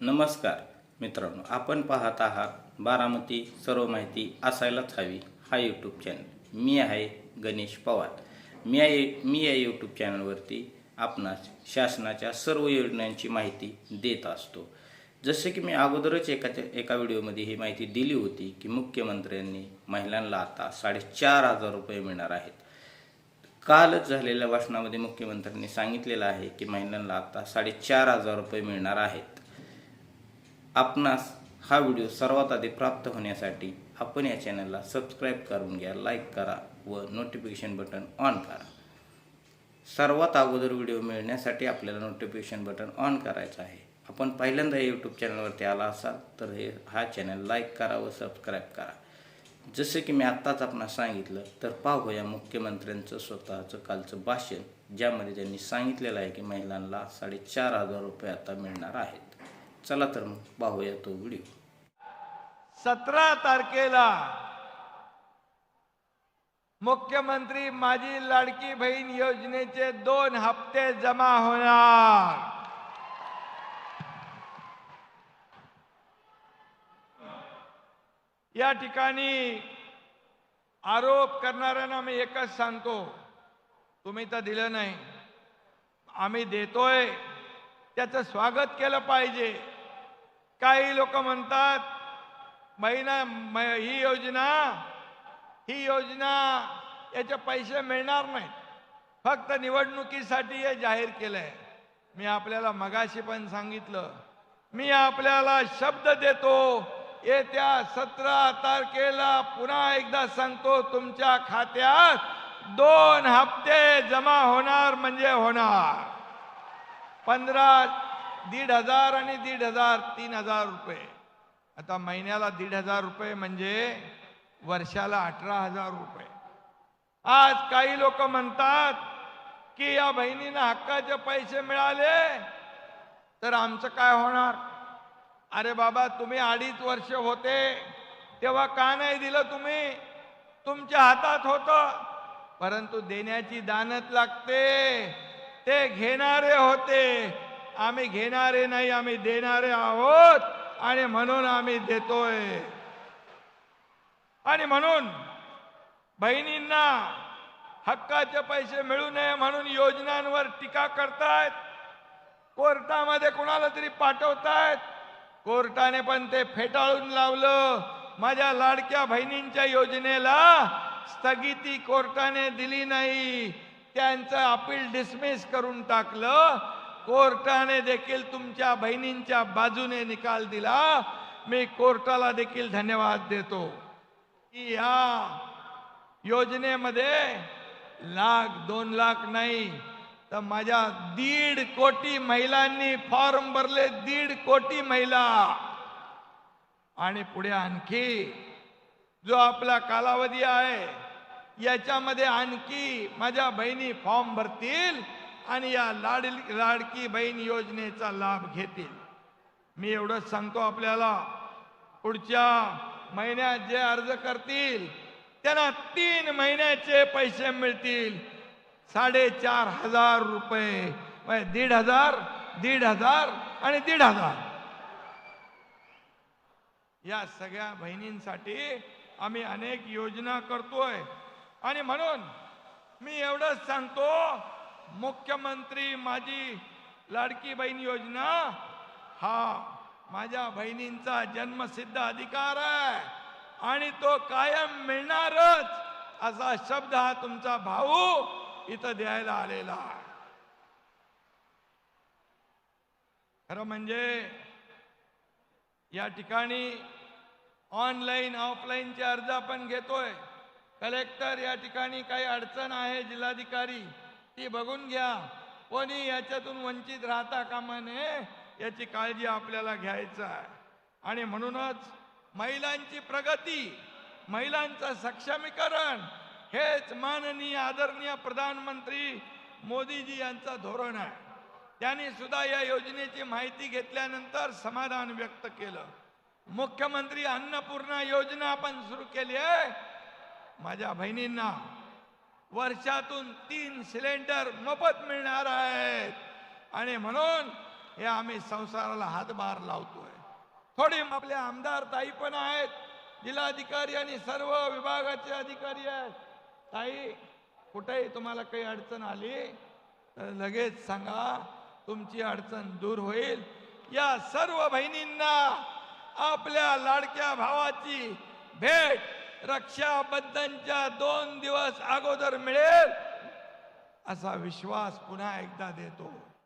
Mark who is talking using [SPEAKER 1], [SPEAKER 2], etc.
[SPEAKER 1] नमस्कार मित्रांनो. आपण पाहत आहात बारामती सर्व माहिती असायलाच हवी हा यूट्यूब चॅनल मी आहे गणेश पवार. मी आहे मी या यूट्यूब चॅनलवरती आपणास शासनाच्या सर्व योजनांची माहिती देत असतो. जसे की मी अगोदरच एका एका व्हिडिओमध्ये ही माहिती दिली होती की मुख्यमंत्र्यांनी महिलांना आता साडेचार हजार रुपये मिळणार आहेत. कालच झालेल्या भाषणामध्ये मुख्यमंत्र्यांनी सांगितलेलं आहे की महिलांना आता साडेचार हजार रुपये मिळणार आहेत. आपणास हा व्हिडिओ सर्वात आधी प्राप्त होण्यासाठी आपण या चॅनलला सबस्क्राईब करून घ्या लाईक करा व नोटिफिकेशन बटन ऑन करा. सर्वात अगोदर व्हिडिओ मिळण्यासाठी आपल्याला नोटिफिकेशन बटन ऑन करायचं आहे. आपण पहिल्यांदा यूट्यूब चॅनलवरती आला असाल तर हे हा चॅनल लाईक करा व सबस्क्राईब करा. जसं की मी आत्ताच आपणास सांगितलं तर पाहूया मुख्यमंत्र्यांचं स्वतःचं कालचं भाषण ज्यामध्ये त्यांनी सांगितलेलं आहे की महिलांना साडेचार हजार रुपये आता मिळणार आहेत. चला तर मग पाहूया तो व्हिडिओ
[SPEAKER 2] सतरा तारखेला मुख्यमंत्री माझी लाडकी बहीण योजनेचे दोन हप्ते जमा होणार. या ठिकाणी आरोप करणाऱ्यांना मी एकच सांगतो. तुम्ही तर दिलं नाही. आम्ही देतोय. त्याचं स्वागत केलं पाहिजे. काही लोक म्हणतात महिना ही योजना ही योजना याचे पैसे मिळणार नाहीत. फक्त निवडणुकीसाठी हे जाहीर केलंय. मी आपल्याला मगाशी पण सांगितलं. मी आपल्याला शब्द देतो. येत्या सतरा तारखेला पुन्हा एकदा सांगतो तुमच्या खात्यात दोन हप्ते जमा होणार म्हणजे होणार. पंधरा दीड हजार आणि दीड हजार तीन हजार रुपये. आता महिन्याला दीड हजार रुपये म्हणजे वर्षाला अठरा हजार रुपये. आज काही लोक म्हणतात की या बहिणींना हक्काचे पैसे मिळाले तर आमचं काय होणार? अरे बाबा तुम्ही अडीच वर्ष होते तेव्हा का नाही दिलं तुम्ही? तुमच्या हातात होतं. परंतु देण्याची दानत लागते ते घेणारे होते. आम्ही घेणारे नाही आम्ही देणारे आहोत. आणि म्हणून आम्ही देतोय. आणि म्हणून बहिणींना हक्काचे पैसे मिळू नये म्हणून योजनांवर टीका करतायत. कोर्टामध्ये कोणाला तरी पाठवतायत. कोर्टाने पण ते फेटाळून लावलं. माझ्या लाडक्या बहिणींच्या योजनेला स्थगिती कोर्टाने दिली नाही. त्यांचं अपील डिसमिस करून टाकलं. कोर्टाने देखील तुमच्या बहिणींच्या बाजूने निकाल दिला. मी कोर्टाला देखील धन्यवाद देतो. की या योजनेमध्ये लाख दोन लाख नाही तर माझ्या दीड कोटी महिलांनी फॉर्म भरले दीड कोटी महिला. आणि पुढे आणखी जो आपला कालावधी आहे याच्यामध्ये आणखी माझ्या बहिणी फॉर्म भरतील. आणि या लाड लाडकी बहीण योजनेचा लाभ घेतील. मी एवढंच सांगतो आपल्याला. पुढच्या महिन्यात जे अर्ज करतील त्यांना तीन महिन्याचे पैसे मिळतील. साडेचार हजार रुपये. म्हणजे दीड हजार दीड हजार आणि दीड हजार. या सगळ्या बहिणींसाठी आम्ही अनेक योजना करतोय. आणि म्हणून मी एवढंच सांगतो मुख्यमंत्री माझी लाडकी बहीण योजना? हा माझ्या बहिणींचा जन्मसिद्ध अधिकार आहे. आणि तो कायम मिळणारच असा शब्द हा तुमचा भाऊ इथं द्यायला आलेला आहे. खरं म्हणजे या ठिकाणी ऑनलाईन ऑफलाईनचे अर्ज आपण घेतोय. कलेक्टर या ठिकाणी काही अडचण आहे जिल्हाधिकारी? ती बघून घ्या. कोणी याच्यातून वंचित राहता कामा नये याची काळजी आपल्याला घ्यायचं आहे. आणि म्हणूनच महिलांची प्रगती महिलांचं सक्षमीकरण हेच माननीय आदरणीय प्रधानमंत्री मोदीजी यांचं धोरण आहे. त्यांनी सुद्धा या योजनेची माहिती घेतल्यानंतर समाधान व्यक्त केलं. मुख्यमंत्री अन्नपूर्णा योजना आपण सुरू केली आहे. माझ्या बहिणींना वर्षातून तीन सिलेंडर मोफत मिळणार आहेत. आणि म्हणून हे आम्ही संसाराला हातभार लावतोय. थोडी आपले आमदार ताई पण आहेत. जिल्हाधिकारी आणि सर्व विभागाचे अधिकारी आहेत. ताई कुठेही तुम्हाला काही अडचण आली तर लगेच सांगा तुमची अडचण दूर होईल. या सर्व बहिणींना आपल्या लाडक्या भावाची भेट रक्षाबंधनच्या दोन दिवस अगोदर मिळेल असा विश्वास पुन्हा एकदा देतो.